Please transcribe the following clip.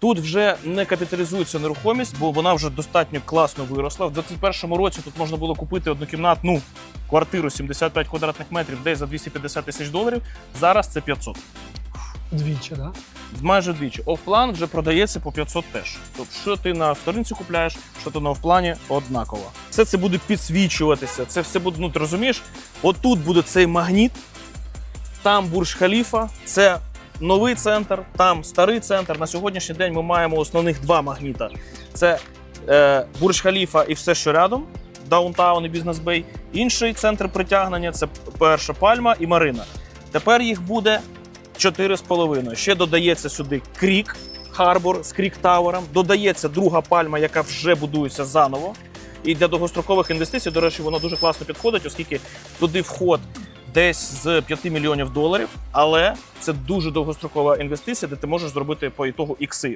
Тут вже не капіталізується нерухомість, бо вона вже достатньо класно виросла. В 2021 році тут можна було купити однокімнатну квартиру 75 квадратних метрів десь за 250 тисяч доларів. Зараз це 500. Двічі, да? Майже вдвічі. Офплан вже продається по 500 теж. Тобто, що ти на вторинці купляєш, що ти на офплані однаково. Все це буде підсвічуватися. Це все буде, ну ти розумієш, отут буде цей магніт, там Бурж Халіфа, це новий центр, там старий центр. На сьогоднішній день ми маємо основних два магніта: це е, Бурж Халіфа і все, що рядом. Даунтаун і Бізнес Бей. Інший центр притягнення це перша пальма і Марина. Тепер їх буде 4,5. Ще додається сюди Крік Харбор з Крік Тауером. Додається друга пальма, яка вже будується заново. І для довгострокових інвестицій, до речі, воно дуже класно підходить, оскільки туди вход десь з 5 мільйонів доларів. Але це дуже довгострокова інвестиція, де ти можеш зробити по ітогу ікси.